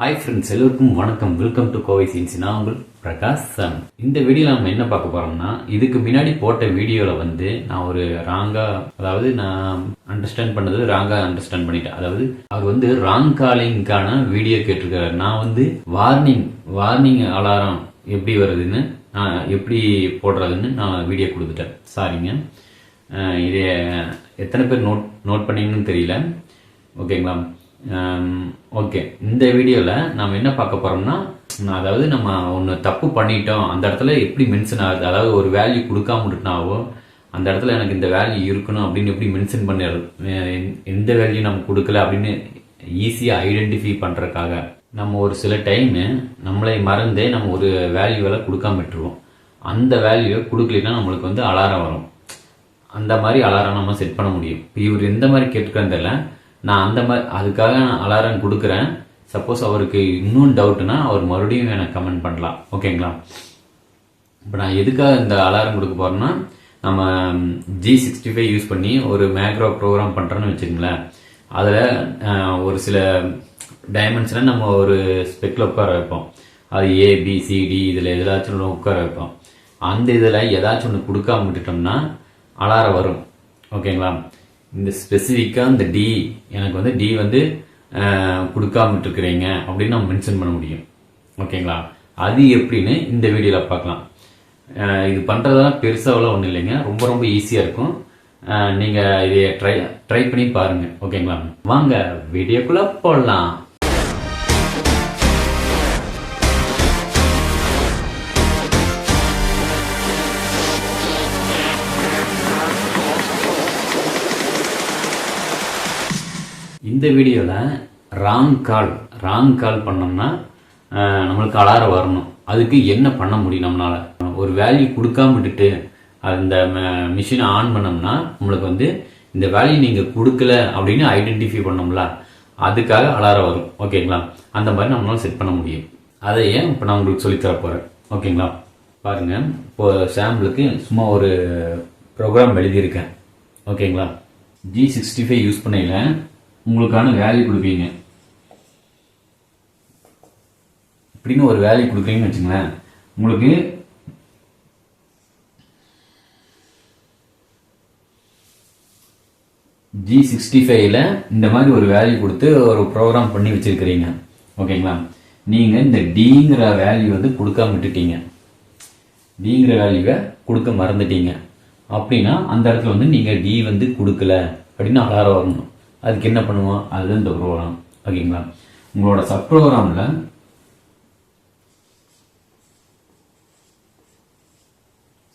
Hi friends எல்லோருக்கும் வணக்கம். Welcome to Kovai scenes நான் உங்கள் பிரகாஷ் சன் இந்த வீடியோவில் நம்ம என்ன பார்க்க போறோம்னா இதுக்கு முன்னாடி போட்ட வீடியோவில் வந்து நான் ஒரு ராங்கா அதாவது நான் அண்டர்ஸ்டாண்ட் பண்ணது ராங்கா அண்டர்ஸ்டாண்ட் பண்ணிட்டேன். அதாவது அவர் வந்து ராங் காலிங்கான வீடியோ கேட்டிருக்காரு. நான் வந்து வார்னிங் வார்னிங் அலாரம் எப்படி வருதுன்னு நான் எப்படி போடுறதுன்னு நான் வீடியோ கொடுத்துட்டேன். சாரிங்க இதை எத்தனை பேர் நோட் நோட் பண்ணீங்கன்னு தெரியல. ஓகேங்களா Um, ஓகே இந்த வீடியோவில் நம்ம என்ன பார்க்க போகிறோம்னா அதாவது நம்ம ஒன்று தப்பு பண்ணிட்டோம் அந்த இடத்துல எப்படி மென்ஷன் ஆகுது அதாவது ஒரு வேல்யூ கொடுக்காம விட்டுனாவோ அந்த இடத்துல எனக்கு இந்த வேல்யூ இருக்கணும் அப்படின்னு எப்படி மென்ஷன் பண்ணிடுறது எந்த வேல்யூ நம்ம கொடுக்கல அப்படின்னு ஈஸியாக ஐடென்டிஃபை பண்ணுறதுக்காக நம்ம ஒரு சில டைமு நம்மளை மறந்தே நம்ம ஒரு வேல்யூவெல்லாம் கொடுக்காம விட்டுருவோம். அந்த வேல்யூவை கொடுக்கலைன்னா நம்மளுக்கு வந்து அலாரம் வரும். அந்த மாதிரி அலாரம் நம்ம செட் பண்ண முடியும். இப்போ இவர் எந்த மாதிரி கேட்டுக்கிறதில்ல நான் அந்த மாதிரி அதுக்காக நான் அலாரம் கொடுக்குறேன். சப்போஸ் அவருக்கு இன்னும் டவுட்னா அவர் மறுபடியும் எனக்கு கமெண்ட் பண்ணலாம். ஓகேங்களா இப்போ நான் எதுக்காக இந்த அலாரம் கொடுக்க போகிறேன்னா நம்ம ஜி சிக்ஸ்டி ஃபைவ் யூஸ் பண்ணி ஒரு மேக்ரோ ப்ரோக்ராம் பண்ணுறோன்னு வச்சுங்களேன் அதில் ஒரு சில டைமென்ஷனை நம்ம ஒரு ஸ்பெக்கில் உட்கார வைப்போம். அது ஏ பி சிடி இதில் எதாச்சும் ஒன்று உட்கார வைப்போம். அந்த இதில் ஏதாச்சும் ஒன்று கொடுக்காம விட்டுட்டோம்னா அலாரம் வரும். ஓகேங்களா இந்த ஸ்பெசிஃபிக்காக இந்த டி எனக்கு வந்து டி வந்து அஹ், அப்படின்னு நம்ம மென்ஷன் பண்ண முடியும். ஓகேங்களா? அது எப்படின்னு இந்த வீடியோவில் பார்க்கலாம். இது பண்ணுறதெல்லாம் பெருசாகலாம் ஒன்றும் இல்லைங்க. ரொம்ப ரொம்ப ஈஸியாக இருக்கும். நீங்கள் இதை ட்ரை ட்ரை பண்ணி பாருங்கள் ஓகேங்களா? வாங்க வீடியோக்குள்ளே போடலாம் இந்த வீடியோவில் ராங் கால் ராங் கால் பண்ணோம்னா நம்மளுக்கு அலாரம் வரணும். அதுக்கு என்ன பண்ண முடியும் நம்மளால்? ஒரு வேல்யூ கொடுக்காம விட்டுட்டு அந்த மிஷினை ஆன் பண்ணோம்னா நம்மளுக்கு வந்து இந்த வேல்யூ நீங்கள் கொடுக்கல அப்படின்னு ஐடென்டிஃபை பண்ணோம்ல அதுக்காக அலாரம் வரும். ஓகேங்களா அந்த மாதிரி நம்மளால் செட் பண்ண முடியும். அதை ஏன் இப்போ நான் உங்களுக்கு சொல்லித் தர போகிறேன் ஓகேங்களா பாருங்கள் இப்போ சாம்பிளுக்கு சும்மா ஒரு ப்ரோக்ராம் எழுதியிருக்கேன். ஓகேங்களா ஜி சிக்ஸ்டி ஃபைவ் யூஸ் பண்ணையில் உங்களுக்கான வேல்யூ கொடுப்பீங்க. இப்படின்னு ஒரு வேல்யூ கொடுக்குறீங்கன்னு வச்சுங்களேன் உங்களுக்கு ஜி சிக்ஸ்டி ஃபைவ்ல இந்த மாதிரி ஒரு வேல்யூ கொடுத்து ஒரு ப்ரோக்ராம் பண்ணி வச்சிருக்கிறீங்க. ஓகேங்களா? நீங்க இந்த டிங்கிற வேல்யூ வந்து கொடுக்காம விட்டுட்டீங்க. டிங்கிற வேல்யூவை கொடுக்க மறந்துட்டீங்க. அப்படின்னா அந்த இடத்துல வந்து நீங்க டி வந்து கொடுக்கல. அப்படின்னு அலாரம் வரணும். அதுக்கு என்ன பண்ணுவோம் அதுதான் இந்த ப்ரோக்ராம். ஓகேங்களா? உங்களோட சப் ப்ரோக்ராமில்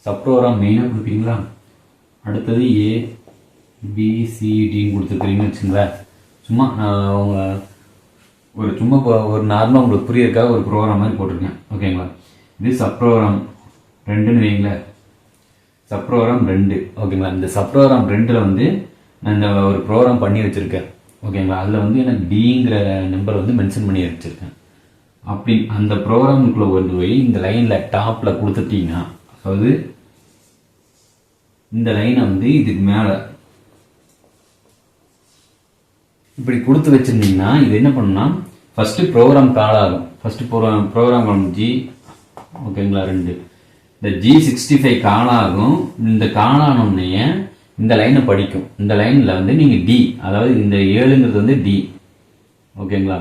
சப் ப்ரோக்ராம் மெயினாக கொடுப்பீங்களா? அடுத்தது ஏ பிசிடின்னு கொடுத்துருக்கீங்கன்னு வச்சுங்களேன். சும்மா நான் அவங்க ஒரு சும்மா இப்போ ஒரு நார்மலாக உங்களுக்கு புரியறதுக்காக ஒரு ப்ரோக்ராம் மாதிரி போட்டிருக்கேன். ஓகேங்களா? இது சப் ப்ரோக்ராம் ரெண்டுன்னு வைங்களேன். சப் ப்ரோக்ராம் ரெண்டு. ஓகேங்களா? இந்த சப் ப்ரோக்ராம் ரெண்டில் வந்து அந்த uh, ஒரு ப்ரோக்ராம் பண்ணி வச்சுருக்கேன். ஓகேங்களா அதில் வந்து எனக்கு டிங்கிற நம்பர் வந்து மென்ஷன் பண்ணி வச்சுருக்கேன். அப்படி அந்த ப்ரோக்ராமுக்குள்ளே கொண்டு போய் இந்த லைனில் டாப்பில் கொடுத்துட்டீங்கன்னா அதாவது இந்த லைனை வந்து இதுக்கு மேலே இப்படி கொடுத்து வச்சுருந்தீங்கன்னா இது என்ன பண்ணுன்னா ஃபஸ்ட்டு ப்ரோக்ராம் கால் ஆகும். ஃபர்ஸ்ட் ப்ரோக்ராம் ப்ரோக்ராம் ஜி ஓகேங்களா ரெண்டு. இந்த ஜி சிக்ஸ்டி ஃபைவ் கால் ஆகும். இந்த கால் ஆனோடனே இந்த லைனை படிக்கும். இந்த லைனில் வந்து நீங்கள் டி அதாவது இந்த ஏழுங்கிறது வந்து டி ஓகேங்களா?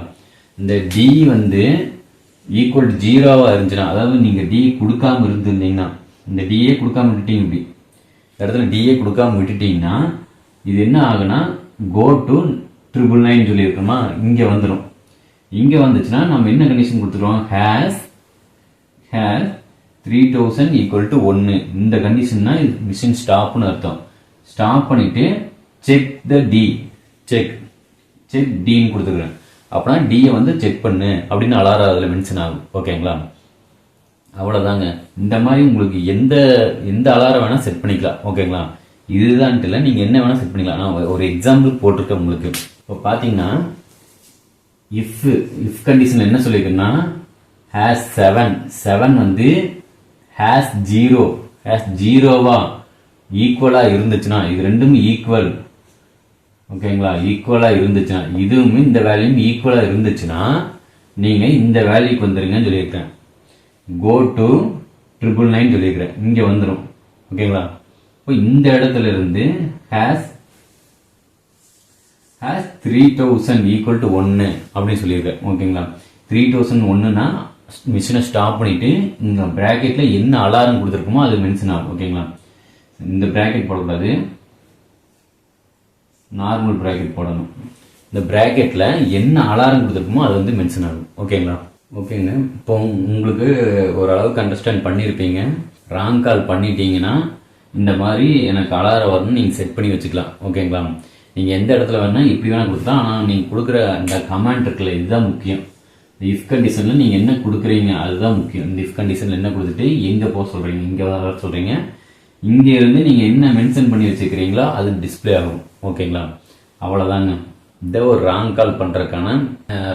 இந்த டி வந்து ஈக்குவல் ஜீரோவாக இருந்துச்சுன்னா அதாவது நீங்கள் டி கொடுக்காம இருந்திருந்தீங்கன்னா இந்த டிஏ கொடுக்காம விட்டுட்டீங்க இப்படி. இந்த இடத்துல டிஏ கொடுக்காம விட்டுட்டீங்கன்னா இது என்ன ஆகுனா கோ டு ட்ரிபிள் நைன் சொல்லியிருக்கோமா இங்கே வந்துடும் இங்கே வந்துச்சுன்னா நம்ம என்ன கண்டிஷன் கொடுத்துருவோம் has has three thousand equal to ஒன்று இந்த கண்டிஷன்னா மிஷின் ஸ்டாப்னு அர்த்தம். ஸ்டாப் பண்ணிட்டு check the D check check டின்னு கொடுத்துக்கிறேன் அப்படின்னா டியை வந்து செக் பண்ணு அப்படின்னு அலாரம் அதில் மென்ஷன் ஆகும். ஓகேங்களா அவ்வளோதாங்க இந்த மாதிரி உங்களுக்கு எந்த எந்த அலாரம் வேணால் செட் பண்ணிக்கலாம். ஓகேங்களா இதுதான்ட்டு இல்லை நீங்கள் என்ன வேணால் செட் பண்ணிக்கலாம். நான் ஒரு எக்ஸாம்பிள் போட்டிருக்கேன் உங்களுக்கு. இப்போ பார்த்தீங்கன்னா இஃப் இஃப் கண்டிஷன் என்ன சொல்லியிருக்குன்னா ஹேஸ் செவன் செவன் வந்து ஹேஸ் ஜீரோ ஹேஸ் ஜீரோவா ஈக்குவலாக இருந்துச்சுன்னா இது ரெண்டும் ஈக்குவல் ஓகேங்களா ஈக்குவலாக இருந்துச்சுன்னா இதுவும் இந்த வேல்யூம் ஈக்குவலாக இருந்துச்சுன்னா நீங்கள் இந்த வேல்யூக்கு வந்துடுங்கன்னு சொல்லியிருக்கேன் கோ டு ட்ரிபிள் நைன் சொல்லியிருக்கிறேன். இங்கே வந்துடும் ஓகேங்களா இப்போ இந்த இடத்துல இருந்து has has three thousand equal to ஒன்று அப்படின்னு சொல்லியிருக்கேன் ஓகேங்களா த்ரீ தௌசண்ட் ஒன்றுனா மிஷினை ஸ்டாப் பண்ணிவிட்டு இந்த ப்ராக்கெட்டில் என்ன அலாரம் கொடுத்துருக்குமோ அது மென்ஷன் ஆகும். ஓகேங்களா இந்த ப்ராக்கெட் போடக்கூடாது நார்மல் ப்ராக்கெட் போடணும். இந்த ப்ராக்கெட்டில் என்ன அலாரம் கொடுத்துருக்குமோ அது வந்து மென்ஷன் ஆகும். ஓகேங்களா ஓகேங்க இப்போ உங்களுக்கு ஓரளவுக்கு அண்டர்ஸ்டாண்ட் பண்ணியிருப்பீங்க ராங் கால் பண்ணிட்டீங்கன்னா இந்த மாதிரி எனக்கு அலாரம் வரணும்னு நீங்கள் செட் பண்ணி வச்சுக்கலாம். ஓகேங்களா நீங்கள் எந்த இடத்துல வேணால் இப்படி வேணால் கொடுக்கலாம். ஆனால் நீங்கள் கொடுக்குற அந்த கமாண்ட் இருக்குல்ல இதுதான் முக்கியம். இந்த இஃப் கண்டிஷனில் நீங்கள் என்ன கொடுக்குறீங்க அதுதான் முக்கியம். இந்த இஃப் கண்டிஷனில் என்ன கொடுத்துட்டு எங்கே போக சொல்கிறீங்க இங்கே வர சொல்கிறீங்க இங்கே இருந்து நீங்கள் என்ன மென்ஷன் பண்ணி வச்சுக்கிறீங்களோ அது டிஸ்ப்ளே ஆகும். ஓகேங்களா அவ்வளோதாங்க இந்த ஒரு ராங் கால் பண்ணுறதுக்கான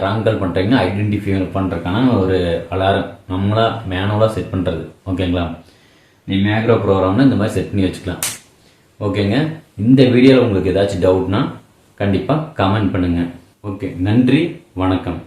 ராங் கால் பண்ணுறீங்கன்னா ஐடென்டிஃபை பண்ணுறதுக்கான ஒரு அலாரம் நம்மளாக மேனுவலாக செட் பண்ணுறது ஓகேங்களா நீ மேக்ரோ ப்ரோக்ராம்னு இந்த மாதிரி செட் பண்ணி வச்சுக்கலாம். ஓகேங்க இந்த வீடியோவில் உங்களுக்கு ஏதாச்சும் டவுட்னா கண்டிப்பாக கமெண்ட் பண்ணுங்கள் ஓகே நன்றி வணக்கம்.